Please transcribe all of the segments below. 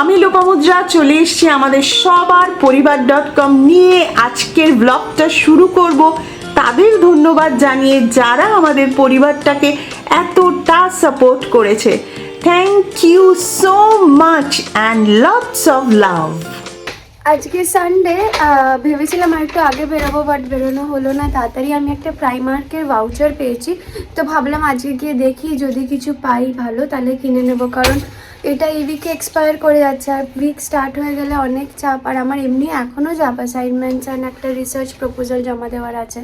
আমি লোপামুদ্রা চলে এসেছি আমাদের সবার পরিবার ডট কম নিয়ে। আজকের ব্লগটা শুরু করব। তাদের ধন্যবাদ জানিয়ে যারা আমাদের পরিবারটাকে এতটা সাপোর্ট করেছে। Thank you so much and lots of love আজকে সানডে ভেবেছিলাম আর একটু আগে বেরোবো বাট বেরোনো হলো না। তাড়াতাড়ি আমি একটা প্রাইমার্কের ভাউচার পেয়েছি। তো ভাবলাম আজকে গিয়ে দেখি, যদি কিছু পাই ভালো, তাহলে কিনে নেব। কারণ এটা এই উইকে এক্সপায়ার করে যাচ্ছে। আর উইক স্টার্ট হয়ে গেলে অনেক চাপ। আর আমার এমনি এখনও চাপ। অ্যাসাইনমেন্টস অ্যান্ড একটা রিসার্চ প্রপোজাল জমা দেওয়ার আছে।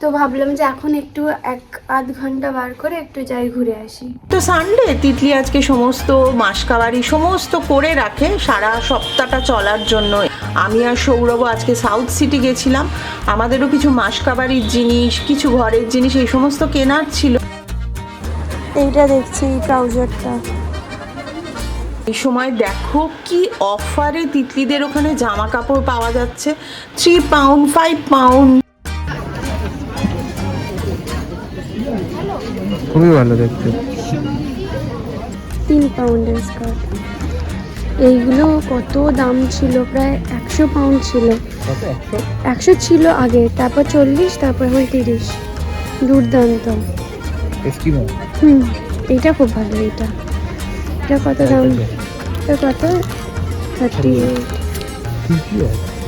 তো ভাবলাম যে এখন একটু এক আধ ঘণ্টা বার করে একটু যাই ঘুরে আসি। তো সানডে তিতলি আজকে সমস্ত মাসকাবারি সমস্ত করে রাখে সারা সপ্তাহটা চলার জন্য। আমি আর সৌরভ আজকে সাউথ সিটি গেছিলাম। আমাদেরও কিছু মাসকাবারির জিনিস কিছু ঘরের জিনিস এই সমস্ত কেনার ছিল। এইটা দেখছি এই ট্রাউজারটা এই সময় দেখো কি অফারে তিতলিদের ওখানে জামা কাপড় পাওয়া যাচ্ছে। থ্রি পাউন্ড ফাইভ পাউন্ড খুবই ভালো দেখতে। তিন পাউন্ডের স্কার্ট এইগুলো কত দাম ছিল? প্রায় একশো পাউন্ড ছিল। একশো? ছিল আগে তারপর চল্লিশ তারপর এখন তিরিশ। দুর্দান্ত। হুম এইটা খুব ভালো এটা এটা কত দাম? এটা কত থার্টি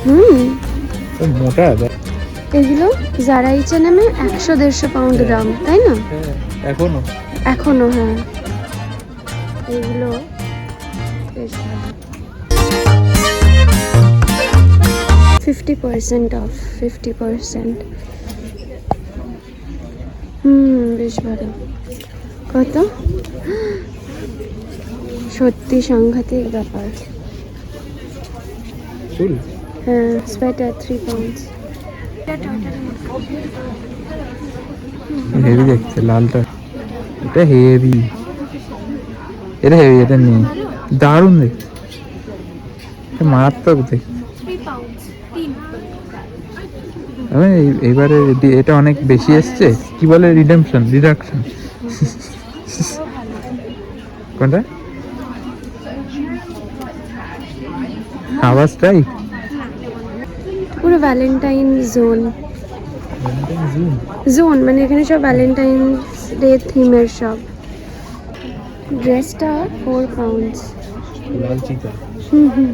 হুম। মোটা এগুলো যারা ইচ্ছে নামে একশো দেড়শো পাউন্ড দাম তাই না? হ্যাঁ, এখনও। এখনও হ্যাঁ। এগুলো fifty percent of fifty percent hmm বেশ ভালো। কত? সত্যি সাংঘাতিক ব্যাপার। চুল? হ্যাঁ সোয়েটার থ্রি পাউন্ডস হেভি দেখতে লালটা। এটা হেভি এটা হেভি এটা নেই। দারুণ দেখতে। এটা মারাত্মক দেখতে। এইবারে এটা অনেক বেশি এসছে। কি বলে রিডেমশন রিডাকশন কোনটা? আওয়াজটাই পুরো ভ্যালেন্টাইন জোন জোন মানে এখানে সব ভ্যালেন্টাইন্স ডে থিমের সব। ড্রেসটা ফোর পাউন্ডস লাল হুম হুম।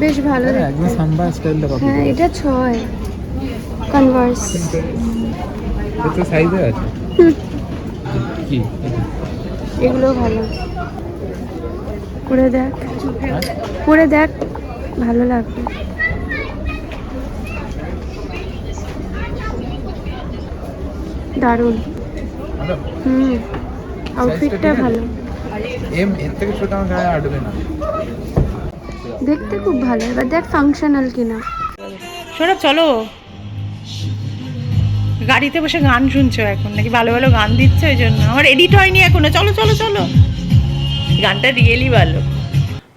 বেশ ভালো একদম সাম্বা স্টাইলটা কপি হ্যাঁ এটা ছয়। কনভার্স এটা সাইজে আছে। কি? এগুলো ভালো। করে দেখ। করে দেখ। ভালো লাগবে। দারুণ। হুম আউটফিটটা ভালো। এম এর থেকে ছোট আমার গায়ে আটবে না। দেখতে খুব ভালো। এবার দেখ ফাংশনাল কিনা। সৌরভ চলো। গাড়িতে বসে গান শুনছো এখন নাকি ভালো ভালো গান দিচ্ছে ওই জন্য? আমার এডিট হয়নি এখনও। চলো চলো চলো। গানটা রিয়েলি ভালো।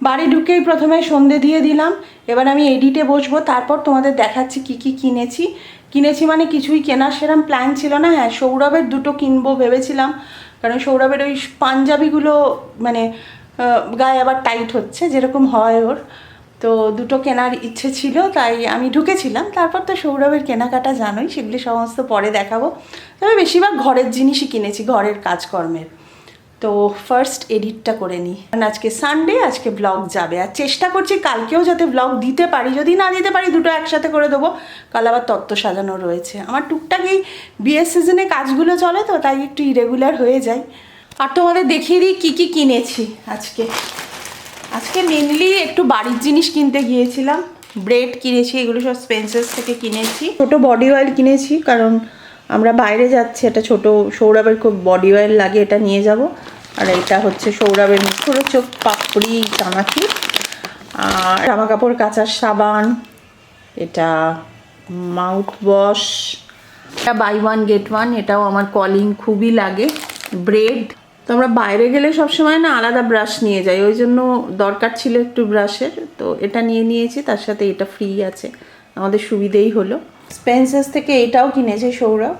বাড়ি ঢুকেই প্রথমে সন্ধে দিয়ে দিলাম। এবার আমি এডিটে বসবো, তারপর তোমাদের দেখাচ্ছি কি কি কিনেছি। কিনেছি মানে কিছুই কেনার সেরম প্ল্যান ছিল না। হ্যাঁ সৌরভের দুটো কিনবো ভেবেছিলাম, কারণ সৌরভের ওই পাঞ্জাবিগুলো মানে গায়ে আবার টাইট হচ্ছে, যেরকম হয় ওর। তো দুটো কেনার ইচ্ছে ছিল, তাই আমি ঢুকেছিলাম। তারপর তো সৌরভের কেনাকাটা জানোই, সেগুলি সমস্ত পরে দেখাবো। তবে বেশিরভাগ ঘরের জিনিসই কিনেছি, ঘরের কাজকর্মের। তো ফার্স্ট এডিটটা করে নিই কারণ আজকে সানডে আজকে ব্লগ যাবে। আর চেষ্টা করছি কালকেও যাতে ব্লগ দিতে পারি। যদি না দিতে পারি, দুটো একসাথে করে দেবো। কাল আবার তত্ত্ব সাজানো রয়েছে। আমার টুকটাক এই বিয়ের সিজনে কাজগুলো চলে তো, তাই একটু ইরেগুলার হয়ে যায়। আর তোমাদের দেখিয়ে দিই কী কী কিনেছি আজকে। আজকে মেনলি একটু বাড়ির জিনিস কিনতে গিয়েছিলাম। ব্রেড কিনেছি, এগুলো সব স্পেন্সার্স থেকে কিনেছি। ছোটো বডি অয়েল কিনেছি, কারণ আমরা বাইরে যাচ্ছি, এটা ছোট সৌরভের খুব বডি অয়েল লাগে, এটা নিয়ে যাব। আর এটা হচ্ছে সৌরভের মুখরো চোখ পাপড়ি কামাকি আর জামা কাপড় কাচার সাবান, এটা মাউথ ওয়াশ এটা বাই ওয়ান গেট ওয়ান এটাও আমার কলিং খুবই লাগে ব্রেড তো আমরা বাইরে গেলে সবসময় না আলাদা ব্রাশ নিয়ে যাই, ওই জন্য দরকার ছিল একটু ব্রাশের তো এটা নিয়ে নিয়েছি, তার সাথে এটা ফ্রি আছে, আমাদের সুবিধেই হলো। স্পেন্সার্স থেকে এটাও কিনেছে সৌরভ।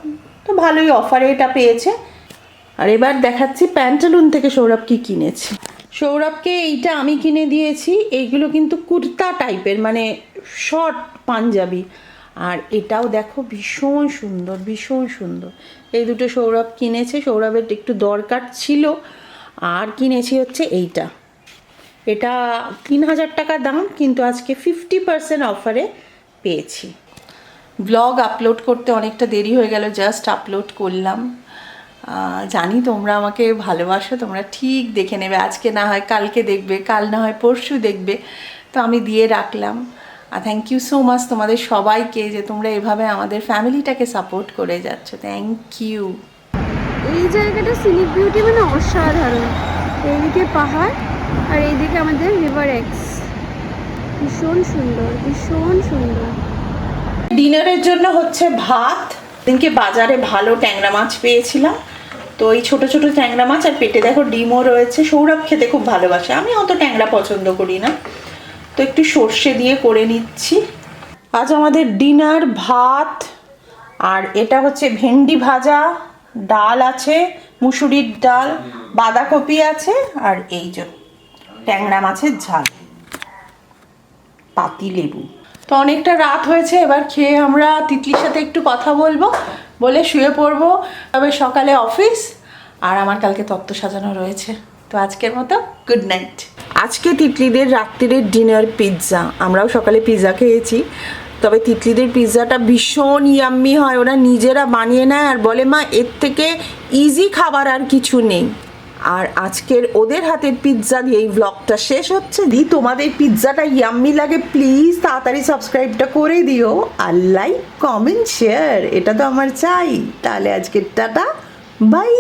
তো ভালোই অফারে এটা পেয়েছে। আর এবার দেখাচ্ছি প্যান্টালুন থেকে সৌরভ কি কিনেছে। সৌরভকে এইটা আমি কিনে দিয়েছি। এইগুলো কিন্তু কুর্তা টাইপের মানে শর্ট পাঞ্জাবি। আর এটাও দেখো ভীষণ সুন্দর ভীষণ সুন্দর। এই দুটো সৌরভ কিনেছে। সৌরভের একটু দরকার ছিল। আর কিনেছি হচ্ছে এইটা। এটা তিন হাজার টাকা দাম, কিন্তু আজকে ফিফটি পার্সেন্ট অফারে পেয়েছি। ব্লগ আপলোড করতে অনেকটা দেরি হয়ে গেল জাস্ট আপলোড করলাম। জানি তোমরা আমাকে ভালোবাসো, তোমরা ঠিক দেখে নেবে। আজকে না হয় কালকে দেখবে, কাল না হয় পরশু দেখবে। তো আমি দিয়ে রাখলাম। আর থ্যাংক ইউ সো মাচ তোমাদের সবাইকে যে তোমরা এভাবে আমাদের ফ্যামিলিটাকে সাপোর্ট করে যাচ্ছ। থ্যাংক ইউ এই জায়গাটা সিনিক বিউটি মানে অসাধারণ। এইদিকে পাহাড় আর এইদিকে আমাদের রিভার এক্স ভীষণ সুন্দর ভীষণ সুন্দর। ডিনারের জন্য হচ্ছে ভাত। দিনকে বাজারে ভালো ট্যাংরা মাছ পেয়েছিলাম। তো এই ছোট ছোট ট্যাংরা মাছ আর পেটে দেখো ডিমও রয়েছে। সৌরভ খেতে খুব ভালোবাসে। আমি অত ট্যাংরা পছন্দ করি না। তো একটু সর্ষে দিয়ে করে নিচ্ছি। আজ আমাদের ডিনার ভাত। আর এটা হচ্ছে ভেন্ডি ভাজা। ডাল আছে, মুসুরির ডাল, বাঁধাকপি আছে, আর এই যে ট্যাংরা মাছের ঝাল। পাতি লেবু তো অনেকটা রাত হয়েছে, এবার খেয়ে আমরা তিতলির সাথে একটু কথা বলব, বলে শুয়ে পড়ব। তবে সকালে অফিস, আর আমার কালকে তত্ত্ব সাজানো রয়েছে। তো আজকের মতো গুড নাইট আজকে তিতলিদের রাত্রিরের ডিনার পিৎজা আমরাও সকালে পিৎজা খেয়েছি। তবে তিতলিদের পিৎজাটা ভীষণ ইয়াম্মি হয়, ওরা নিজেরা বানিয়ে নেয় আর বলে, মা, এর থেকে ইজি খাবার আর কিছু নেই। আর আজকের ওদের হাতের পিৎজা দিয়ে এই ব্লগটা শেষ হচ্ছে। দি, তোমাদের পিৎজাটা ইয়াম্মি লাগে প্লিজ তাড়াতাড়ি সাবস্ক্রাইবটা করে দিও আর লাইক কমেন্ট শেয়ার এটা তো আমার চাই। তাহলে আজকের টাটা বাই